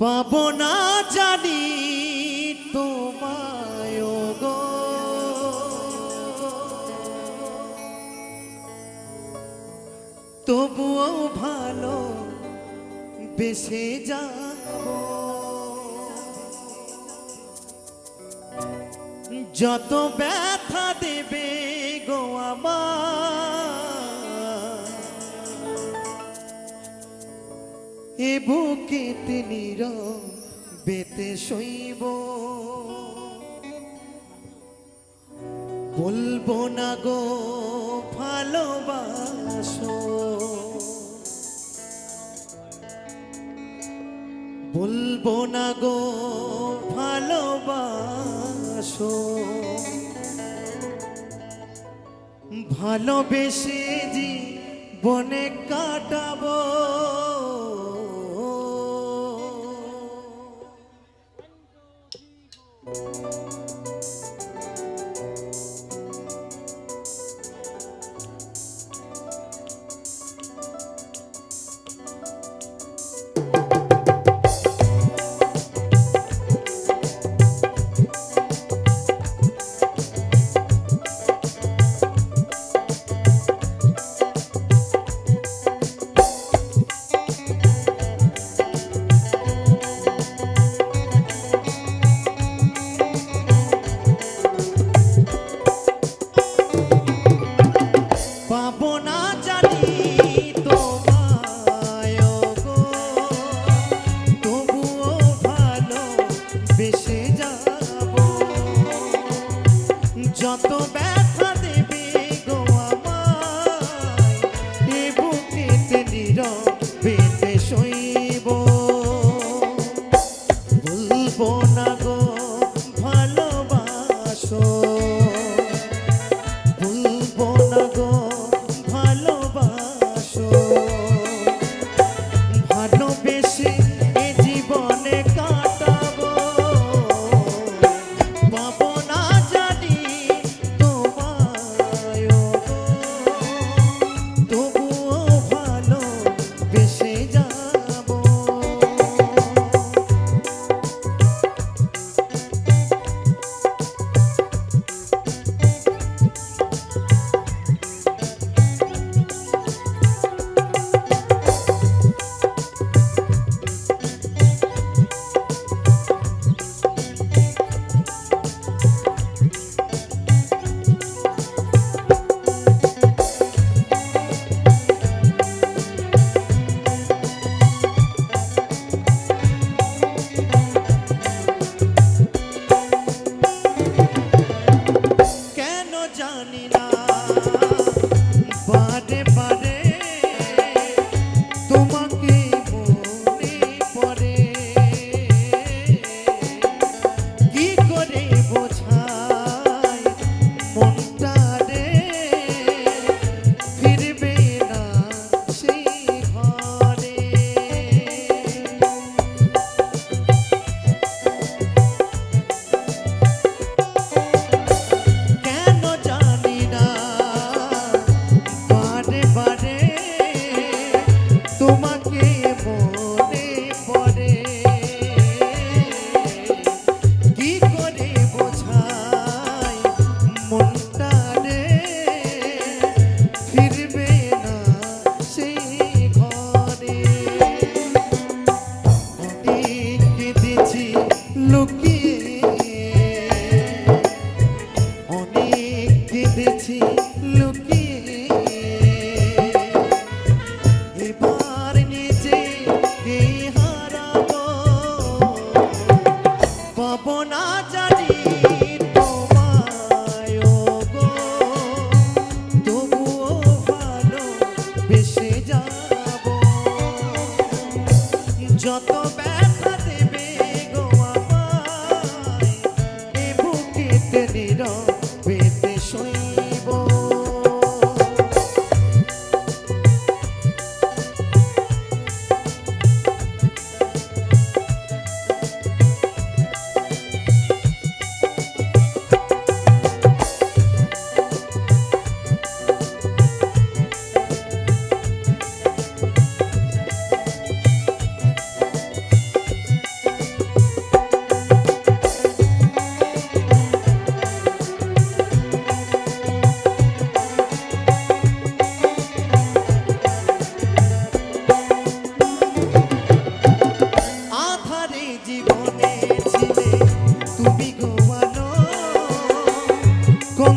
পাব না জানি তোমায় তবুও ভালো বেসে যাব। যত ব্যথা দেবে গো আমার এ বুকেতে নির বেতে শৈব বলব না গো, ভালোবাসো। বলব না গো, ভালোবাসো। ভালোবেসে জি বনে কাটাবো।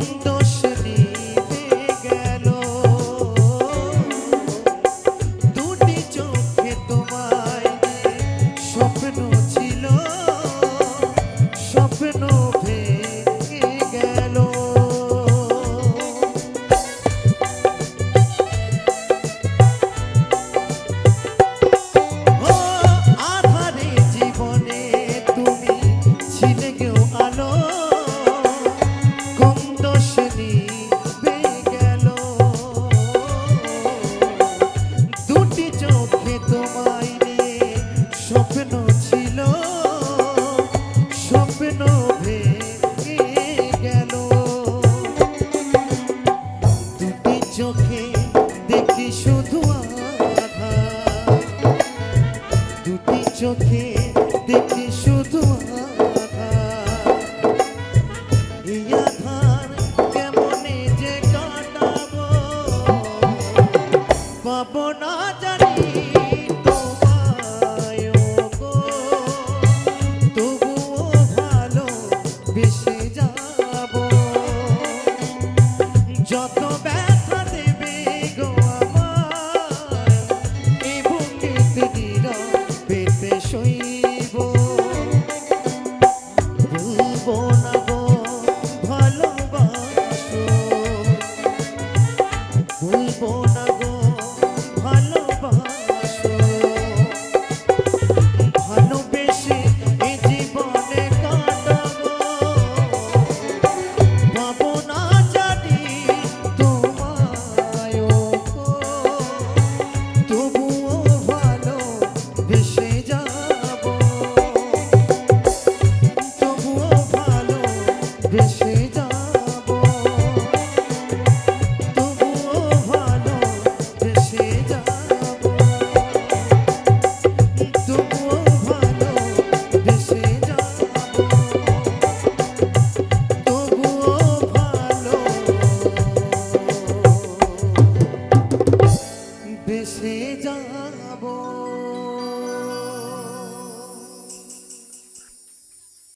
mundo. 你呀